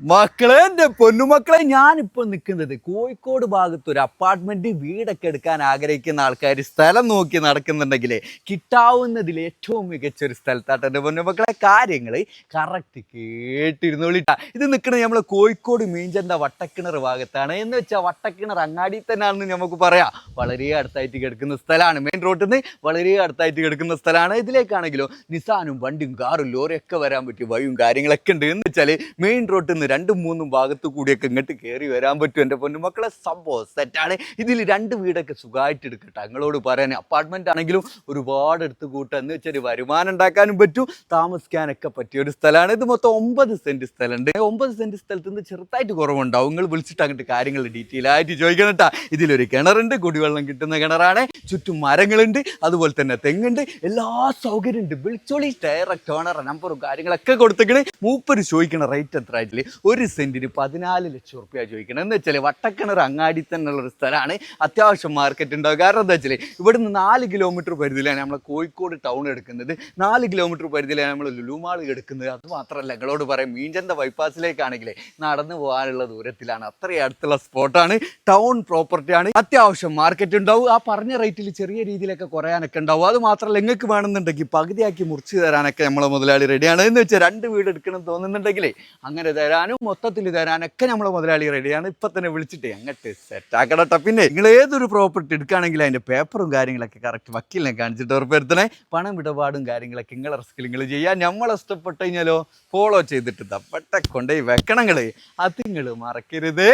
മക്കളെ എന്റെ പൊന്നുമക്കളെ ഞാനിപ്പോൾ നിൽക്കുന്നത് കോഴിക്കോട് ഭാഗത്ത് ഒരു അപ്പാർട്ട്മെന്റ് വീടൊക്കെ എടുക്കാൻ ആഗ്രഹിക്കുന്ന ആൾക്കാർ സ്ഥലം നോക്കി നടക്കുന്നുണ്ടെങ്കിൽ കിട്ടാവുന്നതിൽ ഏറ്റവും മികച്ച ഒരു സ്ഥലത്താട്ട് എന്റെ പൊന്നുമക്കളെ കാര്യങ്ങൾ കറക്റ്റ് കേട്ടിരുന്നോളിട്ടാ ഇത് നിൽക്കുന്നത് നമ്മൾ കോഴിക്കോട് മീഞ്ചന്റെ വട്ടക്കിണർ ഭാഗത്താണ്. എന്ന് വെച്ചാൽ വട്ടക്കിണർ അങ്ങാടി തന്നെയാണെന്ന് നമുക്ക് പറയാം. വളരെ അടുത്തായിട്ട് കിടക്കുന്ന സ്ഥലമാണ്. മെയിൻ റോഡിൽ നിന്ന് വളരെ അടുത്തായിട്ട് കിടക്കുന്ന സ്ഥലമാണ്. ഇതിലേക്കാണെങ്കിലോ നിസാനും വണ്ടിയും കാറും ലോറിയൊക്കെ വരാൻ പറ്റിയ വഴിയും കാര്യങ്ങളൊക്കെ ഉണ്ട്. എന്ന് വെച്ചാൽ മെയിൻ റോഡിൽ നിന്ന് രണ്ടും മൂന്നും ഭാഗത്ത് കൂടിയൊക്കെ ഇങ്ങോട്ട് കയറി വരാൻ പറ്റും എന്റെ പൊന്നു മക്കളെ. സംഭവം സെറ്റാണ്. ഇതിൽ രണ്ട് വീടൊക്കെ സുഖമായിട്ട് എടുക്കട്ടെ ഞങ്ങളോട് പറയാൻ അപ്പാർട്ട്മെന്റ് ആണെങ്കിലും ഒരുപാട് എടുത്ത് കൂട്ടുക എന്ന് വെച്ചാൽ വരുമാനം ഉണ്ടാക്കാനും പറ്റും. താമസിക്കാനൊക്കെ പറ്റിയ ഒരു സ്ഥലമാണ്. ഇത് മൊത്തം ഒമ്പത് സെന്റ് സ്ഥലമുണ്ട്. ഒമ്പത് സെന്റ് സ്ഥലത്ത് നിന്ന് ചെറുതായിട്ട് കുറവുണ്ടാവും. നിങ്ങൾ വിളിച്ചിട്ട് അങ്ങോട്ട് കാര്യങ്ങൾ ഡീറ്റെയിൽ ആയിട്ട് ചോദിക്കണം കേട്ടോ ഇതിലൊരു കിണറുണ്ട്. കുടിവെള്ളം കിട്ടുന്ന കിണറാണ്. ചുറ്റും മരങ്ങളുണ്ട്. അതുപോലെ തന്നെ തെങ്ങുണ്ട്. എല്ലാ സൗകര്യമുണ്ട്. വിളിച്ചോളി ഡയറക്റ്റ് ഓണർ നമ്പറും കാര്യങ്ങളൊക്കെ കൊടുത്തേക്കണ്. മൂപ്പര് ചോദിക്കണ റേറ്റ് എത്ര ആയിട്ടില്ല? ഒരു സെന്റിന് പതിനാല് ലക്ഷം റുപ്യ ചോദിക്കണം. എന്ന് വെച്ചാൽ വട്ടക്കിണർ അങ്ങാടി തന്നെയുള്ള ഒരു സ്ഥലമാണ്. അത്യാവശ്യം മാർക്കറ്റ് ഉണ്ടാവും. കാരണം എന്താ വെച്ചാൽ ഇവിടെ നിന്ന് നാല് കിലോമീറ്റർ പരിധിയിലാണ് നമ്മൾ കോഴിക്കോട് ടൗൺ എടുക്കുന്നത്. നാല് കിലോമീറ്റർ പരിധിയിലാണ് നമ്മൾ ലുലുമാൾ എടുക്കുന്നത്. അത് മാത്രമല്ല നിങ്ങളോട് പറയാം മീഞ്ചന്ത ബൈപ്പാസിലേക്കാണെങ്കിൽ നടന്നു പോകാനുള്ള ദൂരത്തിലാണ്. അത്രയും അടുത്തുള്ള സ്പോട്ടാണ് ടൗൺ പ്രോപ്പർട്ടിയാണ് അത്യാവശ്യം മാർക്കറ്റ് ഉണ്ടാവും. ആ പറഞ്ഞ റേറ്റിൽ ചെറിയ രീതിയിലൊക്കെ കുറയാനൊക്കെ ഉണ്ടാവും. അത് മാത്രമല്ല നിങ്ങൾക്ക് വേണമെന്നുണ്ടെങ്കിൽ പകുതിയാക്കി മുറിച്ച് തരാനൊക്കെ നമ്മളെ മുതലാളി റെഡിയാണ് എന്ന് വെച്ചാൽ രണ്ട് വീട് എടുക്കണം തോന്നുന്നുണ്ടെങ്കിലേ അങ്ങനെ തരാനും മൊത്തത്തിൽ തരാനൊക്കെ നമ്മളെ മുതലാളി റെഡിയാണ് ഇപ്പം തന്നെ വിളിച്ചിട്ട് അങ്ങോട്ട് സെറ്റ് ആക്കണട്ടോ. പിന്നെ നിങ്ങൾ ഏതൊരു പ്രോപ്പർട്ടി എടുക്കുകയാണെങ്കിൽ അതിന്റെ പേപ്പറും കാര്യങ്ങളൊക്കെ കറക്റ്റ് വക്കീലിനെ കാണിച്ചിട്ട് ഉറപ്പുവരുത്തണേ. പണം ഇടപാടും കാര്യങ്ങളൊക്കെ നിങ്ങളെ റിസ്കിൽ നിങ്ങൾ ചെയ്യാൻ നമ്മൾ ഇഷ്ടപ്പെട്ട് കഴിഞ്ഞാലോ ഫോളോ ചെയ്തിട്ട് തപ്പട്ടെ കൊണ്ടുപോയി വെക്കണങ്ങൾ. അത് നിങ്ങൾ മറക്കരുത്.